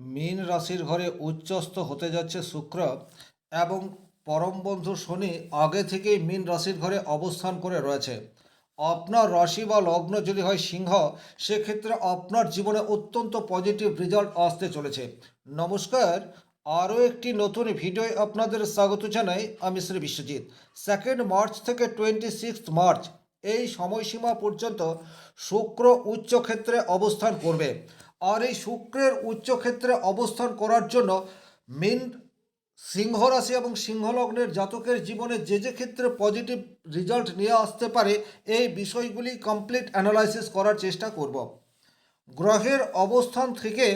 মীন রাশির ঘরে উচ্চস্থ হতে যাচ্ছে শুক্র এবং পরম বন্ধু শনি আগে থেকেই মীন রাশির ঘরে অবস্থান করে রয়েছে। আপনার রাশি বা লগ্ন যদি হয় সিংহ, সেক্ষেত্রে আপনার জীবনে অত্যন্ত পজিটিভ রেজাল্ট আসতে চলেছে। নমস্কার। আরও একটি নতুন ভিডিও আপনাদের স্বাগত জানাই আমি শ্রী বিশ্বজিৎ। সেকেন্ড মার্চ থেকে টোয়েন্টি সিক্স মার্চ এই সময়সীমা পর্যন্ত শুক্র উচ্চক্ষেত্রে অবস্থান করবে। আর এই শুক্রের উচ্চক্ষেত্রে অবস্থান করার জন্য মিন সিংহ রাশি এবং সিংহলগ্নের জাতকের জীবনে যে যে ক্ষেত্রে পজিটিভ রেজাল্ট নিয়ে আসতে পারে, এই বিষয়গুলি কমপ্লিট অ্যানালাইসিস করার চেষ্টা করব। গ্রহের অবস্থান থেকে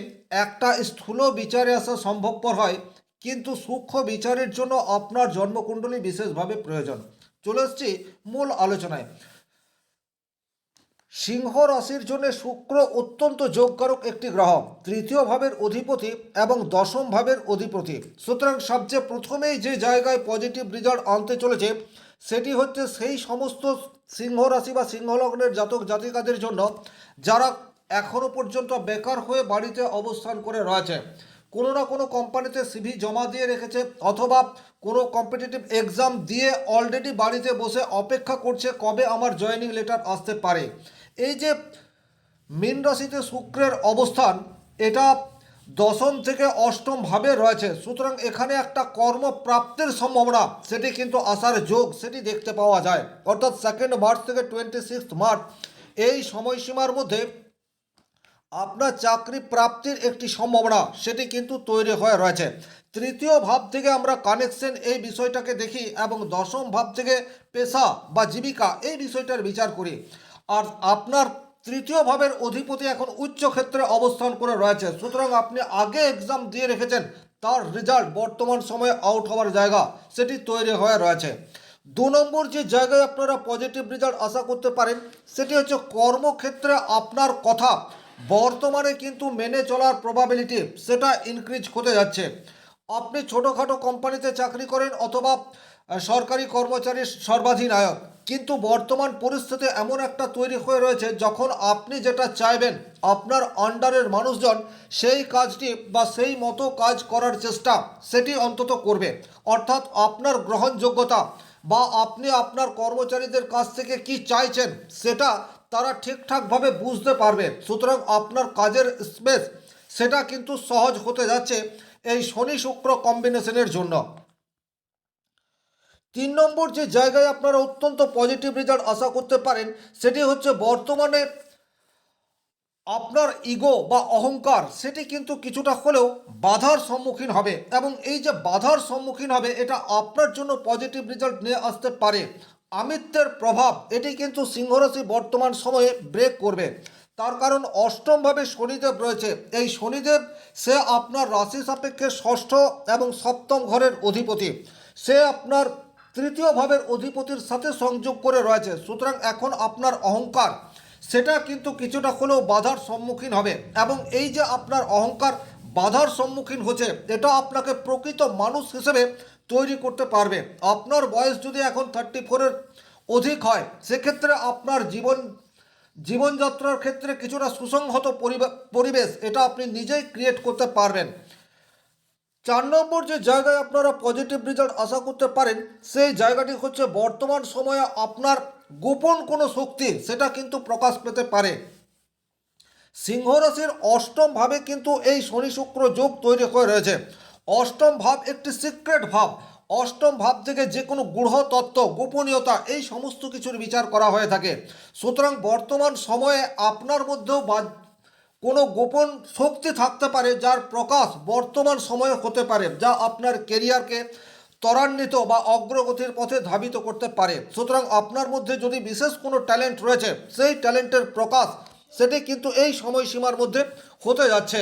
একটা স্থূল বিচারে আসা সম্ভবপর হয়, কিন্তু সূক্ষ্ম বিচারের জন্য আপনার জন্মকুণ্ডলী বিশেষভাবে প্রয়োজন। চলে এসছি মূল আলোচনায়। সিংহ রাশির জন্য শুক্র অত্যন্ত যোগকারক একটি গ্রহ। তৃতীয় ভাবের অধিপতি এবং দশম ভাবের অধিপতি। সুতরাং সবচেয়ে প্রথমেই যে জায়গায় পজিটিভ রেজাল্ট আনতে চলেছে, সেটি হচ্ছে সেই সমস্ত সিংহ রাশি বা সিংহলগ্নের জাতক জাতিকাদের জন্য, যারা এখনও পর্যন্ত বেকার হয়ে বাড়িতে অবস্থান করে রয়েছে। কোনো না কোনো কোম্পানিতে সিভি জমা দিয়ে রেখেছে, অথবা কোনো কম্পিটিটিভ এক্সাম দিয়ে অলরেডি বাড়িতে বসে অপেক্ষা করছে কবে আমার জয়েনিং লেটার আসতে পারে। এই যে মীন রাশিতে শুক্রের অবস্থান, এটা দশম থেকে অষ্টম ভাবে রয়েছে। সুতরাং এখানে একটা কর্মপ্রাপ্তির সম্ভাবনা, সেটি কিন্তু আসার যোগ, সেটি দেখতে পাওয়া যায়। অর্থাৎ সেকেন্ড মার্চ থেকে টোয়েন্টি সিক্স মার্চ এই সময়সীমার মধ্যে আপনার চাকরি প্রাপ্তির একটি সম্ভাবনা, সেটি কিন্তু তৈরি হয়ে রয়েছে। তৃতীয় ভাব থেকে আমরা কানেকশন এই বিষয়টাকে দেখি এবং দশম ভাব থেকে পেশা বা জীবিকা, এই বিষয়টার বিচার করি। আর আপনার তৃতীয় ভাবের অধিপতি এখন উচ্চ ক্ষেত্রে অবস্থান করে রয়েছে। সুতরাং আপনি আগে এক্সাম দিয়ে রেখেছেন, তার রেজাল্ট বর্তমান সময়ে আউট হওয়ার জায়গা সেটি তৈরি হয়ে রয়েছে। দু নম্বর যে জায়গায় আপনারা পজিটিভ রেজাল্ট আশা করতে পারেন, সেটি হচ্ছে কর্মক্ষেত্রে আপনার কথা। বর্তমানে কিন্তু মেনে চলার প্রবাবিলিটি সেটা ইনক্রিজ হতে যাচ্ছে। আপনি ছোটোখাটো কোম্পানিতে চাকরি করেন অথবা সরকারি কর্মচারীর সর্বাধিনায়ক। কিন্তু বর্তমান পরিস্থিতি এমন একটা তৈরি হয়ে রয়েছে, যখন আপনি যেটা চাইবেন, আপনার আন্ডারের মানুষজন সেই কাজটি বা সেই মতো কাজ করার চেষ্টা সেটি অন্তত করবে। অর্থাৎ আপনার গ্রহণযোগ্যতা বা আপনি আপনার কর্মচারীদের কাছ থেকে কি চাইছেন, সেটা তারা ঠিকঠাকভাবে বুঝতে পারবে। সুতরাং আপনার কাজের স্পেস, সেটা কিন্তু সহজ হতে যাচ্ছে এই শনি শুক্র কম্বিনেশনের জন্য। তিন নম্বর যে জায়গায় আপনারা অত্যন্ত পজিটিভ রেজাল্ট আশা করতে পারেন, সেটি হচ্ছে বর্তমানে আপনার ইগো বা অহংকার, সেটি কিন্তু কিছুটা হলেও বাধার সম্মুখীন হবে। এবং এই যে বাধার সম্মুখীন হবে, এটা আপনার জন্য পজিটিভ রেজাল্ট নিয়ে আসতে পারে। আমিত্বের প্রভাব, এটি কিন্তু সিংহরাশি বর্তমান সময়ে ব্রেক করবে। তার কারণ অষ্টমভাবে শনিদেব রয়েছে। এই শনিদেব, সে আপনার রাশি সাপেক্ষে ষষ্ঠ এবং সপ্তম ঘরের অধিপতি। সে আপনার তৃতীয় ভাবের অধিপতির সাথে সংযোগ করে রয়েছে। সুতরাং এখন আপনার অহংকার, সেটা কিন্তু কিছুটা হলেও বাধার সম্মুখীন হবে এবং এই যে আপনার অহংকার বাধার সম্মুখীন হচ্ছে, এটা আপনাকে প্রকৃত মানুষ হিসেবে তৈরি করতে পারবে। আপনার বয়স যদি এখন থার্টি ফোরের অধিক হয়, সেক্ষেত্রে আপনার জীবন, জীবনযাত্রার ক্ষেত্রে কিছুটা সুসংহত পরিবে- পরিবেশ, এটা আপনি নিজেই ক্রিয়েট করতে পারবেন। চার নম্বর যে জায়গায় আপনারা পজিটিভ রেজাল্ট আশা করতে পারেন, সেই জায়গাটি হচ্ছে বর্তমান সময়ে আপনার গোপন কোনো শক্তি, সেটা কিন্তু প্রকাশ পেতে পারে। সিংহ রাশির অষ্টম ভাবে কিন্তু এই শনি শুক্র যোগ তৈরি হয়ে রয়েছে। অষ্টম ভাব একটি সিক্রেট ভাব। অষ্টম ভাব থেকে যে কোনো গূঢ় তত্ত্ব, গোপনীয়তা, এই সমস্ত কিছুর বিচার করা হয়ে থাকে। সুতরাং বর্তমান সময়ে আপনার মধ্যেও কোনো গোপন শক্তি থাকতে পারে যার প্রকাশ বর্তমান সময়ে হতে পারে, যা আপনার কেরিয়ারকে ত্বরান্বিত বা অগ্রগতির পথে ধাবিত করতে পারে। সুতরাং আপনার মধ্যে যদি বিশেষ কোনো ট্যালেন্ট রয়েছে, সেই ট্যালেন্টের প্রকাশ সেটি কিন্তু এই সময়সীমার মধ্যে হতে যাচ্ছে।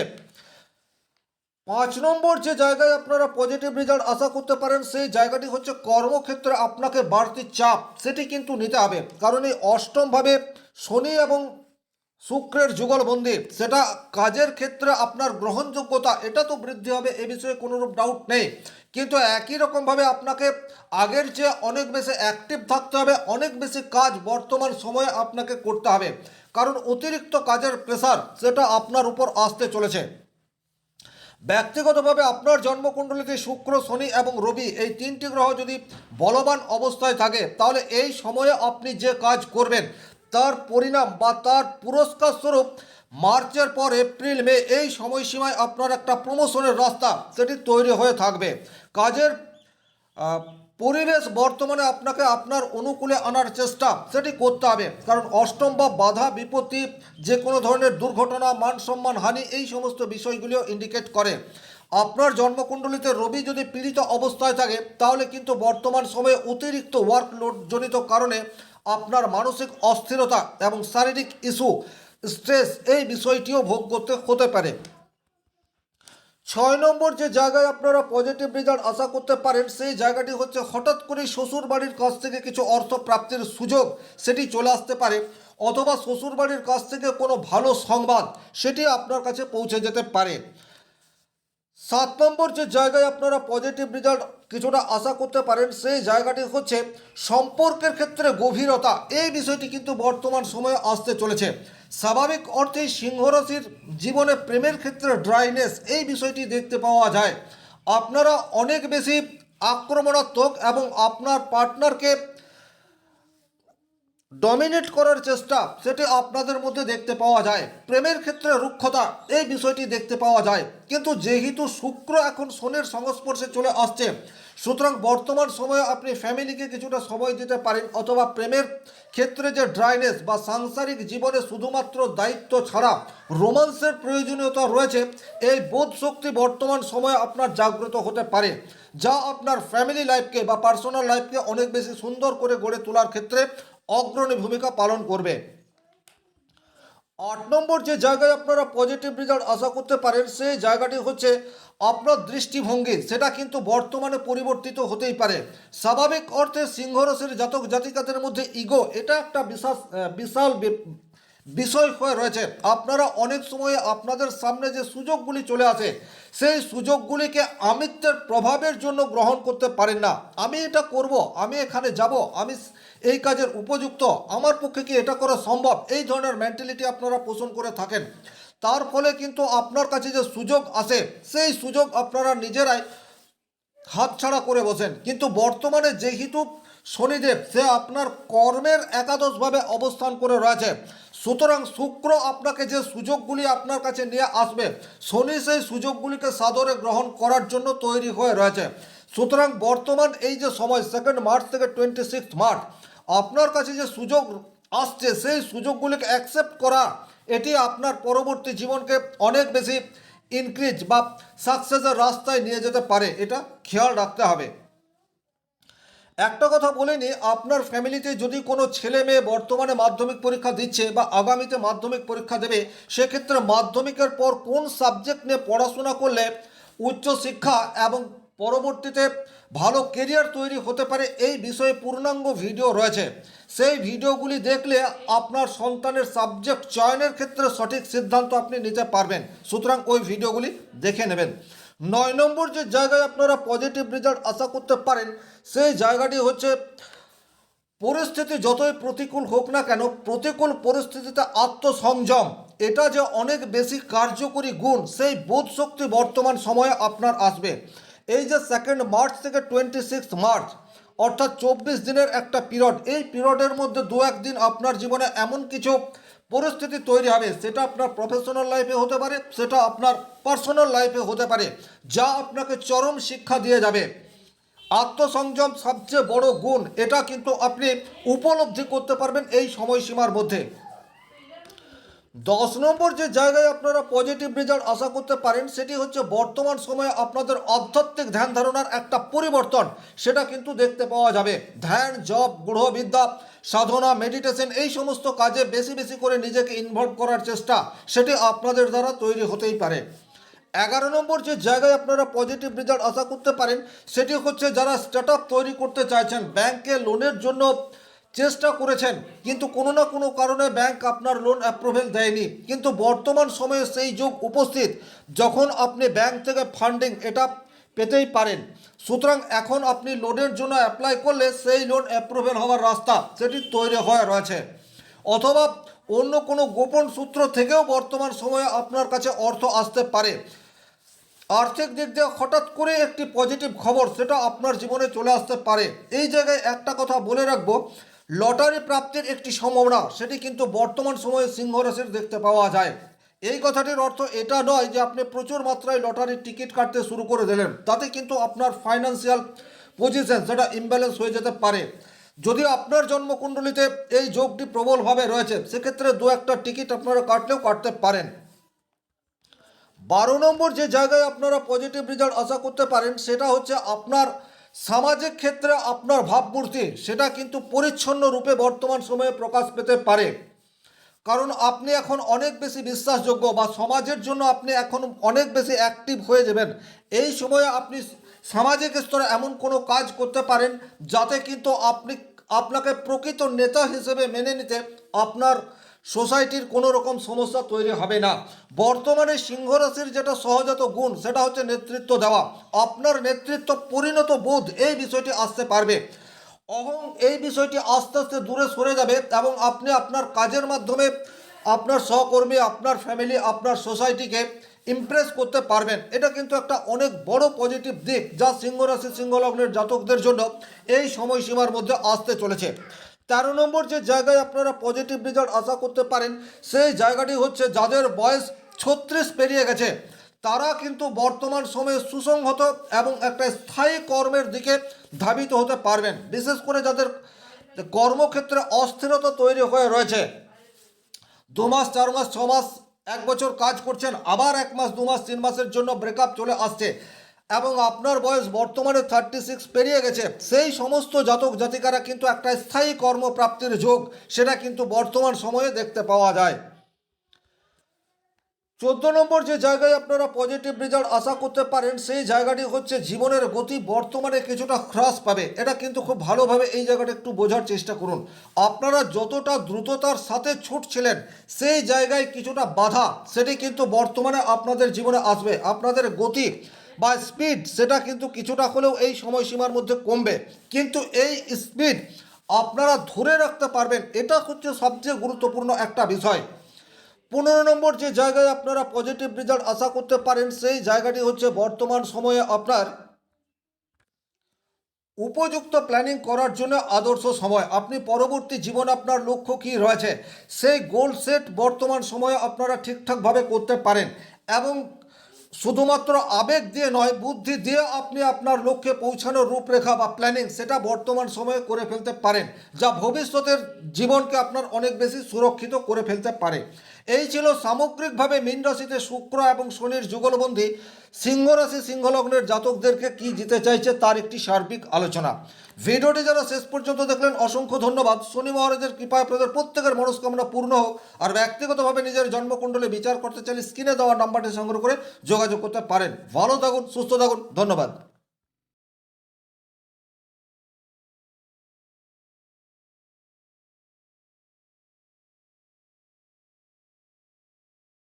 পাঁচ নম্বর যে জায়গায় আপনারা পজিটিভ রেজাল্ট আশা করতে পারেন, সেই জায়গাটি হচ্ছে কর্মক্ষেত্রে আপনাকে বাড়তি চাপ, সেটি কিন্তু নিতে হবে। কারণ এই অষ্টমভাবে শনি এবং শুক্রের যুগলবন্দি সেটা কাজের ক্ষেত্রে আপনার গ্রহণযোগ্যতা, এটা তো বৃদ্ধি হবে, এ বিষয়ে কোনোরূপ ডাউট নেই। কিন্তু একই রকমভাবে আপনাকে আগের চেয়ে অনেক বেশি অ্যাক্টিভ থাকতে হবে, অনেক বেশি কাজ বর্তমান সময়ে আপনাকে করতে হবে। কারণ অতিরিক্ত কাজের প্রেসার সেটা আপনার উপর আসতে চলেছে। ব্যক্তিগতভাবে আপনার জন্মকুণ্ডলিতে শুক্র, শনি এবং রবি, এই তিনটি গ্রহ যদি বলবান অবস্থায় থাকে, তাহলে এই সময়ে আপনি যে কাজ করবেন তার পরিণাম বা তার পুরস্কার স্বরূপ মার্চের পর এপ্রিল, মে এই সময়সীমায় আপনার একটা প্রমোশনের রাস্তা সেটি তৈরি হয়ে থাকবে। কাজের পরিবেশ বর্তমানে আপনাকে আপনার অনুকূলে আনার চেষ্টা সেটি করতে হবে। কারণ অষ্টম বা বাধা বিপত্তি যে কোনো ধরনের দুর্ঘটনা, মান সম্মান, হানি এই সমস্ত বিষয়গুলিও ইন্ডিকেট করে। আপনার জন্মকুণ্ডলিতে রবি যদি পীড়িত অবস্থায় থাকে, তাহলে কিন্তু বর্তমান সময়ে অতিরিক্ত ওয়ার্কলোড জনিত কারণে আপনার মানসিক অস্থিরতা এবং শারীরিক ইস্যু, স্ট্রেস এই বিষয়টিও ভোগ করতে হতে পারে। ছয় নম্বর যে জায়গায় আপনারা পজিটিভ রেজাল্ট আশা করতে পারেন, সেই জায়গাটি হচ্ছে হঠাৎ করে শ্বশুর বাড়ির কাছ থেকে কিছু অর্থ প্রাপ্তির সুযোগ সেটি চলে আসতে পারে অথবা শ্বশুর বাড়ির কাছ থেকে কোনো ভালো সংবাদ সেটি আপনার কাছে পৌঁছে যেতে পারে। সাত নম্বর যে জায়গায় আপনারা পজিটিভ রেজাল্ট কিছুটা আশা করতে পারেন, সেই জায়গাটি হচ্ছে সম্পর্কের ক্ষেত্রে গভীরতা। এই বিষয়টি কিন্তু বর্তমান সময়ে আসতে চলেছে। স্বাভাবিক অর্থেই সিংহ রাশির জীবনে প্রেমের ক্ষেত্রে ড্রাইনেস এই বিষয়টি দেখতে পাওয়া যায়। আপনারা অনেক বেশি আক্রমণাত্মক এবং আপনার পার্টনারকে ডমিনেট করার চেষ্টা সেটি আপনাদের মধ্যে দেখতে পাওয়া যায়। প্রেমের ক্ষেত্রে রুক্ষতা, এই বিষয়টি দেখতে পাওয়া যায়। কিন্তু যেহেতু শুক্র এখন শনির সংস্পর্শে চলে আসছে, সুতরাং বর্তমান সময়ে আপনি ফ্যামিলিকে কিছুটা সময় দিতে পারেন, অথবা প্রেমের ক্ষেত্রে যে ড্রাইনেস বা সাংসারিক জীবনে শুধুমাত্র দায়িত্ব ছাড়া রোমান্সের প্রয়োজনীয়তা রয়েছে, এই বোধ শক্তি বর্তমান সময়ে আপনার জাগ্রত হতে পারে, যা আপনার ফ্যামিলি লাইফকে বা পার্সোনাল লাইফকে অনেক বেশি সুন্দর করে গড়ে তোলার ক্ষেত্রে অগ্রণী ভূমিকা পালন করবে। আট নম্বর যে জায়গায় আপনারা পজিটিভ রেজাল্ট আশা করতে পারেন, সেই জায়গাটি হচ্ছে আপনার দৃষ্টিভঙ্গি। সেটা কিন্তু বর্তমানে পরিবর্তিত হতেই পারে। স্বাভাবিক অর্থে সিংহরসের জাতক জাতিকাদের মধ্যে ইগো এটা একটা বিশাল বিশাল বিষয় হয়ে রয়েছে। আপনারা অনেক সময়ে আপনাদের সামনে যে সুযোগগুলি চলে আসে, সেই সুযোগগুলিকে আমিত্বের প্রভাবের জন্য গ্রহণ করতে পারেন না। আমি এটা করব, আমি এখানে যাব, আমি এই কাজের উপযুক্ত। আমার পক্ষে কি এটা করা সম্ভব? এই ধরনের মেন্টালিটি আপনারা পোষণ করে থাকেন। তার ফলে কিন্তু আপনার কাছে যে সুযোগ আসে, সেই সুযোগ আপনারা নিজেরাই হাতছাড়া করে বসেন। কিন্তু বর্তমানে যেহেতু শনিদেব সে আপনার কর্মের একাদশভাবে অবস্থান করে রয়েছে। সুতরাং শুক্র আপনাকে যে সুযোগগুলি আপনার কাছে নিয়ে আসবে, শনি সেই সুযোগগুলিকে সাদরে গ্রহণ করার জন্য তৈরি হয়ে রয়েছে। সুতরাং বর্তমান এই যে সময় সেকেন্ড মার্চ থেকে টোয়েন্টি সিক্স মার্চ আপনার কাছে যে সুযোগ আসছে, সেই সুযোগগুলিকে অ্যাকসেপ্ট করা, এটি আপনার পরবর্তী জীবনকে অনেক বেশি ইনক্রিজ বা সাকসেসের রাস্তায় নিয়ে যেতে পারে। এটা খেয়াল রাখতে হবে। একটা কথা বলে আপনার ফ্যামিলিতে যদি কোনো ছেলে মেয়ে বর্তমানে মাধ্যমিক পরীক্ষা দিচ্ছে বা আগামীতে মাধ্যমিক পরীক্ষা দেবে, সেক্ষেত্রে মাধ্যমিকের পর কোন সাবজেক্ট নিয়ে পড়াশোনা করলে উচ্চশিক্ষা এবং পরবর্তীতে ভালো কেরিয়ার তৈরি হতে পারে এই বিষয়ে পূর্ণাঙ্গ ভিডিও রয়েছে। সেই ভিডিওগুলি দেখলে আপনার সন্তানের সাবজেক্ট চয়নের ক্ষেত্রে সঠিক সিদ্ধান্ত আপনি নিতে পারবেন। সুতরাং ওই ভিডিওগুলি দেখে নেবেন। নয় নম্বর যে জায়গায় আপনারা পজিটিভ রেজাল্ট আশা করতে পারেন, সেই জায়গাটি হচ্ছে পরিস্থিতি যতই প্রতিকূল হোক না কেন, প্রতিকূল পরিস্থিতিতে আত্মসংযম, এটা যে অনেক বেশি কার্যকরী গুণ, সেই বোধ শক্তি বর্তমান সময়ে আপনার আসবে। এই যে সেকেন্ড মার্চ থেকে টোয়েন্টি সিক্স মার্চ অর্থাৎ চব্বিশ দিনের একটা পিরিয়ড এই পিরিয়ডের মধ্যে দু একদিন আপনার জীবনে এমন কিছু পরিস্থিতি তৈরি হবে, সেটা আপনার প্রফেশনাল লাইফে হতে পারে, সেটা আপনার পার্সোনাল লাইফে হতে পারে, যা আপনাকে চরম শিক্ষা দিয়ে যাবে। আত্মসংযম সবচেয়ে বড় গুণ, এটা কিন্তু আপনি উপলব্ধি করতে পারবেন এই সময়সীমার মধ্যে। দশ নম্বর যে জায়গায় আপনারা পজিটিভ রেজাল্ট আশা করতে পারেন, সেটি হচ্ছে বর্তমান সময়ে আপনাদের আধ্যাত্মিক ধ্যান ধারণার একটা পরিবর্তন। সেটা কিন্তু দেখতে পাওয়া যাবে। ধ্যান জব গৃহবিদ্যা, সাধনা মেডিটেশন এই সমস্ত কাজে বেশি বেশি করে নিজেকে ইনভলভ করার চেষ্টা, সেটি আপনাদের দ্বারা তৈরি হতেই পারে। এগারো নম্বর যে জায়গায় আপনারা পজিটিভ রেজাল্ট আশা করতে পারেন, সেটি হচ্ছে যারা স্টার্ট তৈরি করতে চাইছেন ব্যাংকে লোনের জন্য চেষ্টা করেছেন, কিন্তু কোনো না কোনো কারণে ব্যাংক আপনার লোন অ্যাপ্রুভেল দেয়নি। কিন্তু বর্তমান সময়ে সেই যুগ উপস্থিত, যখন আপনি ব্যাংক থেকে ফান্ডিং এটা পেতেই পারেন। সুতরাং এখন আপনি লোনের জন্য অ্যাপ্লাই করলে সেই লোন অ্যাপ্রুভেল হওয়ার রাস্তা সেটি তৈরি হয়ে রয়েছে। অথবা অন্য কোনো গোপন সূত্র থেকেও বর্তমান সময়ে আপনার কাছে অর্থ আসতে পারে। আর্থিক দিক দিয়ে হঠাৎ করে একটি পজিটিভ খবর, সেটা আপনার জীবনে চলে আসতে পারে। এই জায়গায় একটা কথা বলে রাখব লটারি প্রাপ্তির একটি সম্ভাবনা, সেটি কিন্তু বর্তমান সময়ে সিংহ রাশির দেখতে পাওয়া যায়। এই কথাটির অর্থ এটা নয় যে আপনি প্রচুর মাত্রায় লটারির টিকিট কাটতে শুরু করে দিলেন। তাতে কিন্তু আপনার ফাইন্যান্সিয়াল পজিশন সেটা ইমব্যালেন্স হয়ে যেতে পারে। যদি আপনার জন্মকুণ্ডলিতে এই যোগটি প্রবলভাবে রয়েছে, সেক্ষেত্রে দু একটা টিকিট আপনারা কাটলেও কাটতে পারেন। বারো নম্বর যে জায়গায় আপনারা পজিটিভ রেজাল্ট আশা করতে পারেন, সেটা হচ্ছে আপনার সামাজিক ক্ষেত্রে আপনার ভাবমূর্তি, সেটা কিন্তু পরিচ্ছন্ন রূপে বর্তমান সময়ে প্রকাশ পেতে পারে। কারণ আপনি এখন অনেক বেশি বিশ্বাসযোগ্য বা সমাজের জন্য আপনি এখন অনেক বেশি অ্যাক্টিভ হয়ে যাবেন। এই সময়ে আপনি সামাজিক স্তরে এমন কোনো কাজ করতে পারেন, যাতে কিন্তু আপনি, আপনাকে প্রকৃত নেতা হিসেবে মেনে নিতে আপনার সোসাইটির কোনো রকম সমস্যা তৈরি হবে না। বর্তমানে সিংহ রাশির যেটা সহজাত গুণ, সেটা হচ্ছে নেতৃত্ব দেওয়া। আপনার নেতৃত্ব পরিণত বোধ এই বিষয়টি আসতে পারবে। অহং এই বিষয়টি আস্তে আস্তে দূরে সরে যাবে এবং আপনি আপনার কাজের মাধ্যমে আপনার সহকর্মী, আপনার ফ্যামিলি, আপনার সোসাইটিকে ইমপ্রেস করতে পারবেন। এটা কিন্তু একটা অনেক বড় পজিটিভ দিক যা সিংহ রাশি সিংহ লগ্নের জাতকদের জন্য এই সময়সীমার মধ্যে আসতে চলেছে। তেরো নম্বর যে জায়গায় আপনারা পজিটিভ রেজাল্ট আশা করতে পারেন, সেই জায়গাটি হচ্ছে যাদের বয়স ছত্রিশ পেরিয়ে গেছে। তারা কিন্তু বর্তমান সময়ে সুসংহত এবং একটা স্থায়ী কর্মের দিকে ধাবিত হতে পারবেন। বিশেষ করে যাদের কর্মক্ষেত্রে অস্থিরতা তৈরি হয়ে রয়েছে। দু মাস, চার মাস, ছ মাস, এক বছর কাজ করছেন, আবার এক মাস, দু মাস, তিন মাসের জন্য ব্রেকআপ চলে আসছে। এবং আপনার বয়স বর্তমানে থার্টি সিক্স পেরিয়ে গেছে। সেই সমস্ত জাতক জাতিকারা কিন্তু একটা স্থায়ী কর্মপ্রাপ্তির যোগ, সেটা কিন্তু বর্তমান সময়ে দেখতে পাওয়া যায়। চোদ্দ নম্বর যে জায়গায় আপনারা পজিটিভ রেজাল্ট আশা করতে পারেন, সেই জায়গাটি হচ্ছে জীবনের গতি বর্তমানে কিছুটা হ্রাস পাবে। এটা কিন্তু খুব ভালোভাবে এই জায়গাটা একটু বোঝার চেষ্টা করুন। আপনারা যতটা দ্রুততার সাথে ছুটছিলেন, সেই জায়গায় কিছুটা বাধা, সেটি কিন্তু বর্তমানে আপনাদের জীবনে আসবে। আপনাদের গতি বা স্পিড সেটা কিন্তু কিছুটা হলেও এই সময়সীমার মধ্যে কমবে। কিন্তু এই স্পিড আপনারা ধরে রাখতে পারবেন, এটা হচ্ছে সবচেয়ে গুরুত্বপূর্ণ একটা বিষয়। পনেরো নম্বর যে জায়গায় আপনারা পজিটিভ রেজাল্ট আশা করতে পারেন, সেই জায়গাটি হচ্ছে বর্তমান সময়ে আপনার উপযুক্ত প্ল্যানিং করার জন্য আদর্শ সময়। আপনি পরবর্তী জীবন আপনার লক্ষ্য কী রয়েছে, সেই গোল সেট বর্তমান সময়ে আপনারা ঠিকঠাকভাবে করতে পারেন এবং শুধুমাত্র আবেগ দিয়ে নয়, বুদ্ধি দিয়ে আপনি আপনার লক্ষ্যে পৌঁছানোর রূপরেখা বা প্ল্যানিং সেটা বর্তমান সময়ে করে ফেলতে পারেন, যা ভবিষ্যতের জীবনকে আপনার অনেক বেশি সুরক্ষিত করে ফেলতে পারে। এই ছিল সামগ্রিকভাবে মীন রাশিতে শুক্র এবং শনির যুগলবন্দি। সিংহ রাশি সিংহলগ্নের জাতকদেরকে কি জিতে চাইছে তার একটি সার্বিক আলোচনা। ভিডিওটি যারা শেষ পর্যন্ত দেখলেন, অসংখ্য ধন্যবাদ। শনি মহারাজের কৃপায় আপনাদের প্রত্যেকের মনস্কামনা পূর্ণ হোক। আর ব্যক্তিগতভাবে নিজের জন্মকুণ্ডলে বিচার করতে চাইলে স্ক্রিনে দেওয়া নাম্বারটি সংগ্রহ করে যোগাযোগ করতে পারেন। ভালো থাকুন, সুস্থ থাকুন, ধন্যবাদ।